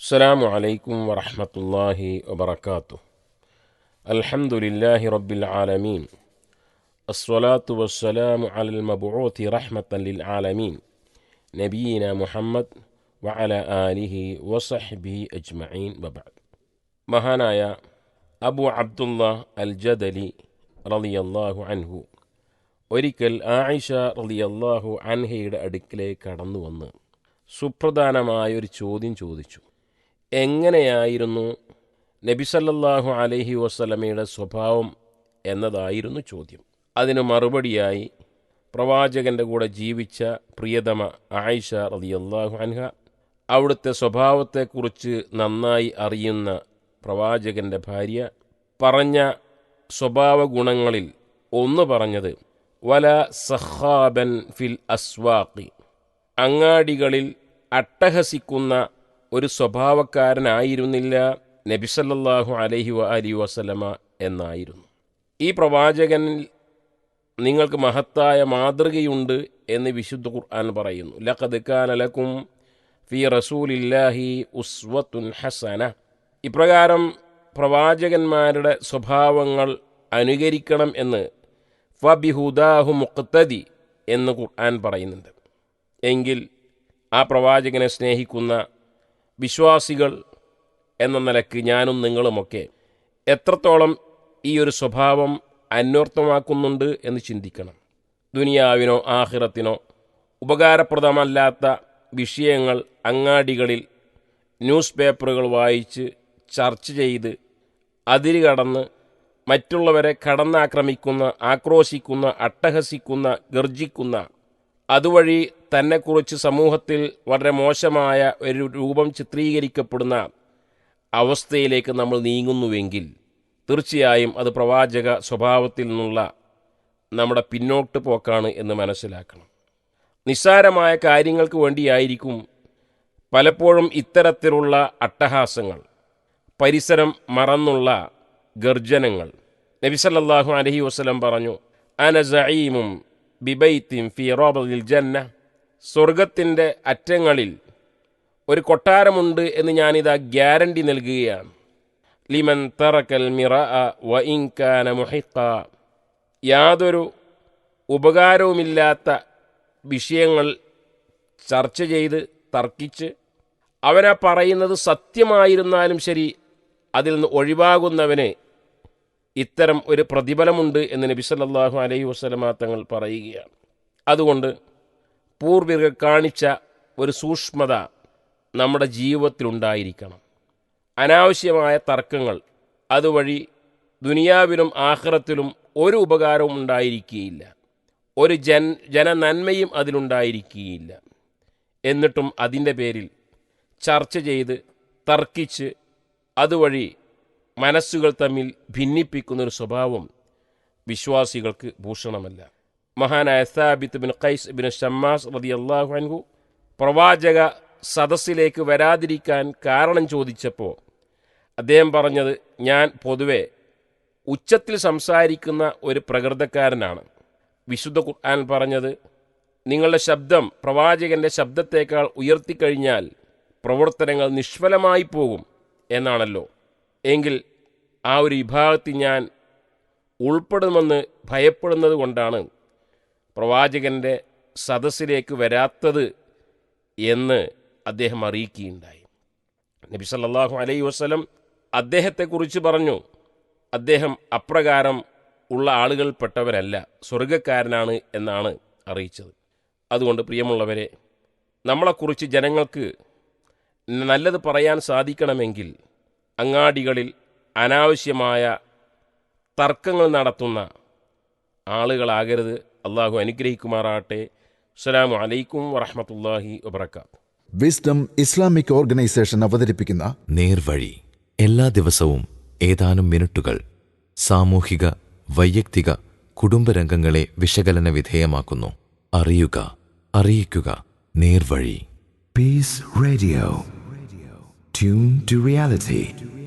السلام عليكم ورحمة الله وبركاته الحمد لله رب العالمين الصلاة والسلام على المبعوث رحمة للعالمين نبينا محمد وعلى آله وصحبه أجمعين وبعد മഹാനായ അബു അബ്ദുള്ള അൽ ജദലി റളിയല്ലാഹു അൻഹു ഒരിക്കൽ ആയിഷ റളിയല്ലാഹു അൻഹയുടെ അടുക്കിലേക്ക് കടന്നു വന്ന് സുപ്രധാനമായ ഒരു ചോദ്യം ചോദിച്ചു എങ്ങനെയായിരുന്നു നബിസല്ലാഹു അലഹി വസ്ലമയുടെ സ്വഭാവം എന്നതായിരുന്നു ചോദ്യം. അതിന് മറുപടിയായി പ്രവാചകന്റെ കൂടെ ജീവിച്ച പ്രിയതമ ആയിഷ റളിയല്ലാഹു അൻഹ അവിടുത്തെ സ്വഭാവത്തെക്കുറിച്ച് നന്നായി അറിയുന്ന പ്രവാചകന്റെ ഭാര്യ പറഞ്ഞ സ്വഭാവ ഗുണങ്ങളിൽ ഒന്ന് പറഞ്ഞത് വല സഹാബൻ ഫിൽ അസ്വാഖി അങ്ങാടികളിൽ അട്ടഹസിക്കുന്ന ഒരു സ്വഭാവക്കാരനായിരുന്നില്ല നബിസല്ലാഹു അലഹി വ അലി വസലമ എന്നായിരുന്നു. ഈ പ്രവാചകനിൽ നിങ്ങൾക്ക് മഹത്തായ മാതൃകയുണ്ട് എന്ന് വിശുദ്ധ ഖുർആൻ പറയുന്നു. ലഖദ് കാന ലക്കും ഫി റസൂലില്ലാഹി ഉസ്വത്തുൻ ഹസന. ഇപ്രകാരം പ്രവാചകന്മാരുടെ സ്വഭാവങ്ങൾ അനുകരിക്കണം എന്ന് ഫബിഹുദാഹു മുക്തദി എന്ന് ഖുർആൻ പറയുന്നുണ്ട്. എങ്കിൽ ആ പ്രവാചകനെ സ്നേഹിക്കുന്ന വിശ്വാസികൾ എന്ന നിലയ്ക്ക് ഞാനും നിങ്ങളുമൊക്കെ എത്രത്തോളം ഈ ഒരു സ്വഭാവം അന്വർത്ഥമാക്കുന്നുണ്ട് എന്ന് ചിന്തിക്കണം. ദുനിയാവിനോ ആഹിറത്തിനോ ഉപകാരപ്രദമല്ലാത്ത വിഷയങ്ങൾ അങ്ങാടികളിൽ ന്യൂസ് പേപ്പറുകൾ വായിച്ച് ചർച്ച ചെയ്ത് അതിര് കടന്ന് മറ്റുള്ളവരെ കടന്നാക്രമിക്കുന്ന ആക്രോശിക്കുന്ന അട്ടഹസിക്കുന്ന ഗർജിക്കുന്ന അതുവഴി തന്നെക്കുറിച്ച് സമൂഹത്തിൽ വളരെ മോശമായ ഒരു രൂപം ചിത്രീകരിക്കപ്പെടുന്ന അവസ്ഥയിലേക്ക് നമ്മൾ നീങ്ങുന്നുവെങ്കിൽ തീർച്ചയായും അത് പ്രവാചക സ്വഭാവത്തിൽ നിന്നുള്ള നമ്മുടെ പിന്നോട്ട് പോക്കാണ് എന്ന് മനസ്സിലാക്കണം. നിസ്സാരമായ കാര്യങ്ങൾക്ക് വേണ്ടിയായിരിക്കും പലപ്പോഴും ഇത്തരത്തിലുള്ള അട്ടഹാസങ്ങൾ പരിസരം മറന്നുള്ള ഗർജനങ്ങൾ. നബിസല്ലാഹു അലഹി വസ്ലം പറഞ്ഞു അന ബിബൈത്തിം ഫി റോബിൽ ജന്ന. സ്വർഗത്തിന്റെ അറ്റങ്ങളിൽ ഒരു കൊട്ടാരമുണ്ട് എന്ന് ഞാനിതാ ഗ്യാരണ്ടി നൽകുകയാണ്. ലിമൻ തറക്കൽ മിറ വ ഇൻകാന മുഹിക്ക യാതൊരു ഉപകാരവുമില്ലാത്ത വിഷയങ്ങൾ ചർച്ച ചെയ്ത് തർക്കിച്ച് അവനാ പറയുന്നത് സത്യമായിരുന്നാലും ശരി അതിൽ നിന്ന് ഒഴിവാകുന്നവന് ഇത്തരം ഒരു പ്രതിഫലമുണ്ട് എന്ന് നബി സല്ലല്ലാഹു അലൈഹി വസല്ലമ തങ്ങൾ പറയുകയാണ്. അതുകൊണ്ട് പൂർവികർ കാണിച്ച ഒരു സൂക്ഷ്മത നമ്മുടെ ജീവിതത്തിലുണ്ടായിരിക്കണം. അനാവശ്യമായ തർക്കങ്ങൾ അതുവഴി ദുനിയാവിലും ആഹ്റത്തിലും ഒരു ഉപകാരവും ഉണ്ടായിരിക്കുകയില്ല. ഒരു ജൻ ജനനന്മയും അതിലുണ്ടായിരിക്കുകയില്ല. എന്നിട്ടും അതിന്റെ പേരിൽ ചർച്ച ചെയ്ത് തർക്കിച്ച് അതുവഴി മനസ്സുകൾ തമ്മിൽ ഭിന്നിപ്പിക്കുന്ന ഒരു സ്വഭാവം വിശ്വാസികൾക്ക് ഭൂഷണമല്ല. മഹാനായ Sabith bin Qais bin Shammas റതി അള്ളാഹു അൻഹു പ്രവാചക സദസ്സിലേക്ക് വരാതിരിക്കാൻ കാരണം ചോദിച്ചപ്പോൾ അദ്ദേഹം പറഞ്ഞത് ഞാൻ പൊതുവെ ഉച്ചത്തിൽ സംസാരിക്കുന്ന ഒരു പ്രകൃതക്കാരനാണ്. വിശുദ്ധ ഖുർആൻ പറഞ്ഞത് നിങ്ങളുടെ ശബ്ദം പ്രവാചകന്റെ ശബ്ദത്തേക്കാൾ ഉയർത്തിക്കഴിഞ്ഞാൽ പ്രവർത്തനങ്ങൾ നിഷ്ഫലമായി പോകും എന്നാണല്ലോ. എങ്കിൽ ആ ഒരു വിഭാഗത്തിൽ ഞാൻ ഉൾപ്പെടുമെന്ന് ഭയപ്പെടുന്നത് കൊണ്ടാണ് പ്രവാചകന്റെ സദസ്സിലേക്ക് വരാത്തത് എന്ന് അദ്ദേഹം അറിയിക്കുകയുണ്ടായി. നബി സല്ലാഹു അലൈ വസ്ലം അദ്ദേഹത്തെക്കുറിച്ച് പറഞ്ഞു. അദ്ദേഹം അപ്രകാരം ഉള്ള ആളുകൾപ്പെട്ടവരല്ല സ്വർഗക്കാരനാണ് എന്നാണ് അറിയിച്ചത്. അതുകൊണ്ട് പ്രിയമുള്ളവരെ നമ്മളെക്കുറിച്ച് ജനങ്ങൾക്ക് നല്ലത് പറയാൻ സാധിക്കണമെങ്കിൽ അങ്ങാടികളിൽ അനാവശ്യമായ തർക്കങ്ങൾ നടത്തുന്ന ആളുകളാകരുത്. അള്ളാഹു അനുഗ്രഹിക്കുമാറാട്ടെ അസ്സാം വലൈക്കും വറഹമത്തല്ലാഹി വബർക്കാത്ത് വിസ്ഡം ഇസ്ലാമിക് ഓർഗനൈസേഷൻ അവതരിപ്പിക്കുന്ന നേർവഴി. എല്ലാ ദിവസവും ഏതാനും മിനിറ്റുകൾ സാമൂഹിക വൈയക്തിക കുടുംബരംഗങ്ങളെ വിശകലന വിധേയമാക്കുന്നു. അറിയുക അറിയിക്കുക. നേർവഴി. Peace radio tune to reality.